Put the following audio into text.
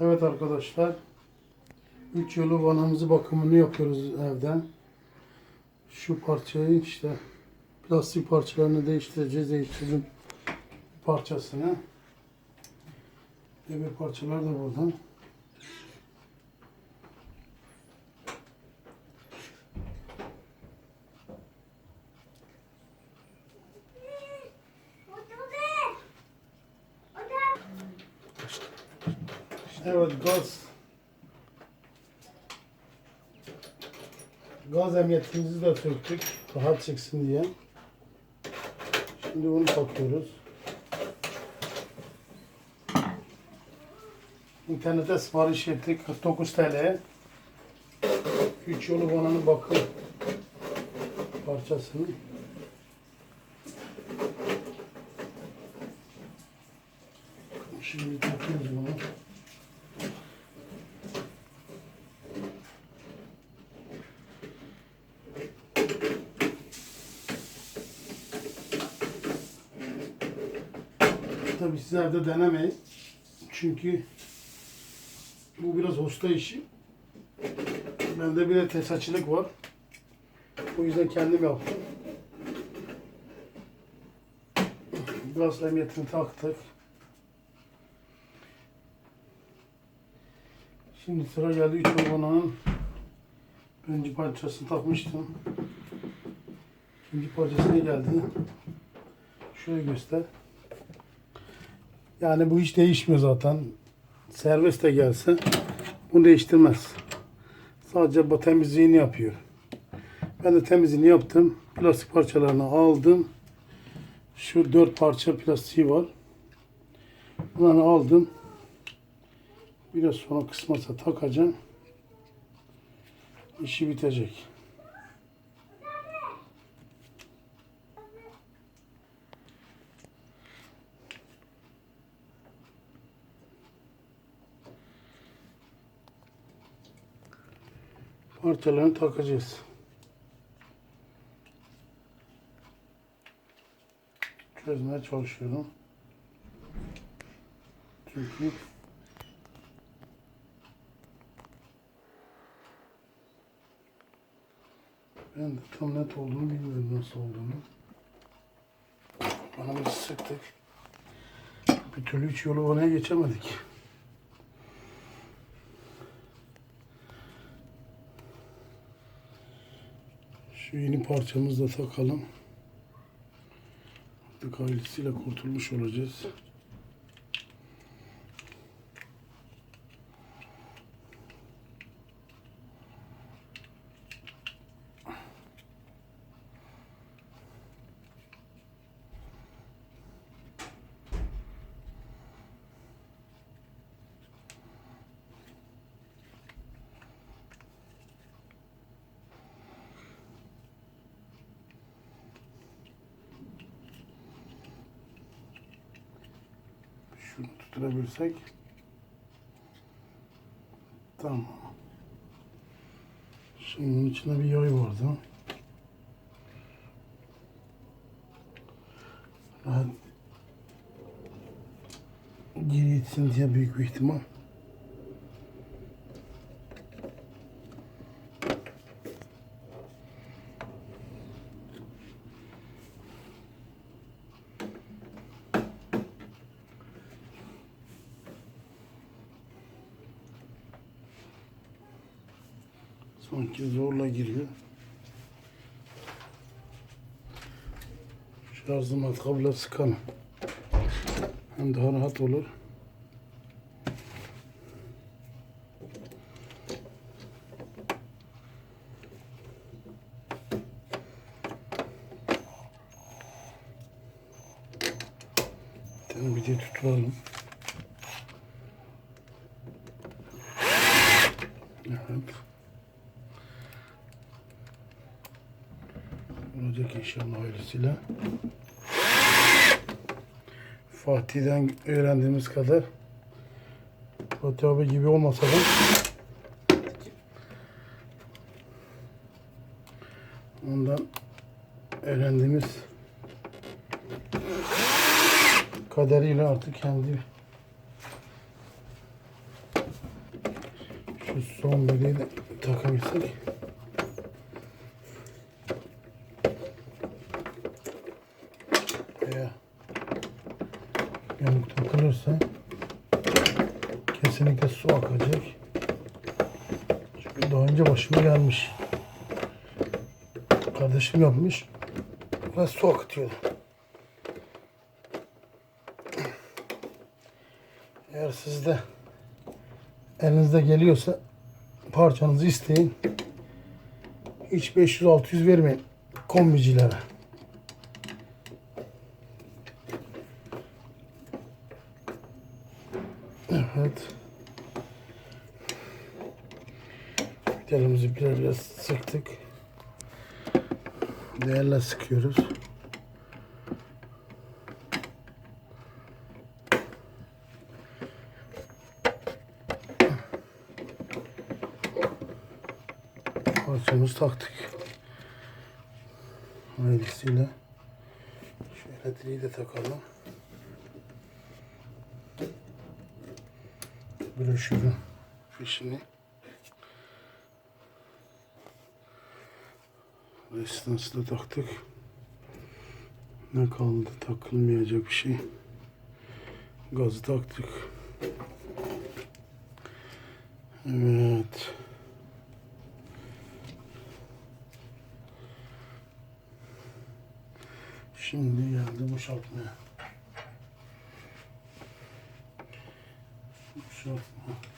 Evet arkadaşlar. 3 yolu vanamızı bakımını yapıyoruz evden. Şu parçayı işte plastik parçalarını değiştireceğiz. Değiştirdim parçasını. Demir parçalar da burada. Evet gaz. Gaz emniyetimizi de söktük. Rahat çıksın diye. Şimdi bunu takıyoruz. İnternete sipariş ettik. 49 TL. 3 yolu vananın bakım parçasını. Şimdi takıyoruz bunu. Tabii siz evde denemeyin. Çünkü bu biraz hosta işi. Bende bir de tesisatçılık var. O yüzden kendim yaptım. Gaz emniyetini taktık. Şimdi sıra geldi 3 organanın birinci parçasını takmıştım. İkinci parçasına geldi. Şöyle göster. Yani bu hiç değişmiyor zaten. Servis de gelse bunu değiştirmez. Sadece bu temizliğini yapıyor. Ben de temizliğini yaptım. Plastik parçalarını aldım. Şu dört parça plastiği var. Bunları aldım. Biraz sonra kısmasa takacağım. İşi bitecek. Parçalarını takacağız. Çözmeye çalışıyorum. Çünkü ben de tam net olduğunu bilmiyorum nasıl olduğunu. Bana biz sıktık. Bir türlü hiç yolu oraya geçemedik. Şu yeni parçamızı da takalım. Artık ailesiyle kurtulmuş olacağız. Şunu tutturabilsek. Tamam. Şimdi bunun içinde bir yay vardı. Rahat geri diye büyük bir ihtimal. Sanki zorla giriyor. Şarjı matkabıyla sıkalım. Hem daha rahat olur. Bir de tutalım. Evet. Olacak inşallah ailesiyle. Fatih'den öğrendiğimiz kadar Fatih abi gibi olmasa da ondan öğrendiğimiz kaderiyle artık kendi Şu son bölgeyi de takabilsek. Veya yamuk takılırsa kesinlikle su akacak. Çünkü daha önce başıma gelmiş. Kardeşim yapmış. Ve su akıtıyordu. Eğer sizde elinizde geliyorsa parçanızı isteyin. Hiç 500-600 vermeyin kombicilere. Evet. Elimizi biraz biraz sıktık. Değerle sıkıyoruz. Parçamızı taktık. Hayırlısıyla. Şöyle direği de takalım. Broşürün fişini. Restansı da taktık. Ne kaldı takılmayacak bir şey. Gazı taktık. Evet. Şimdi geldi boşaltmaya. Boşaltma.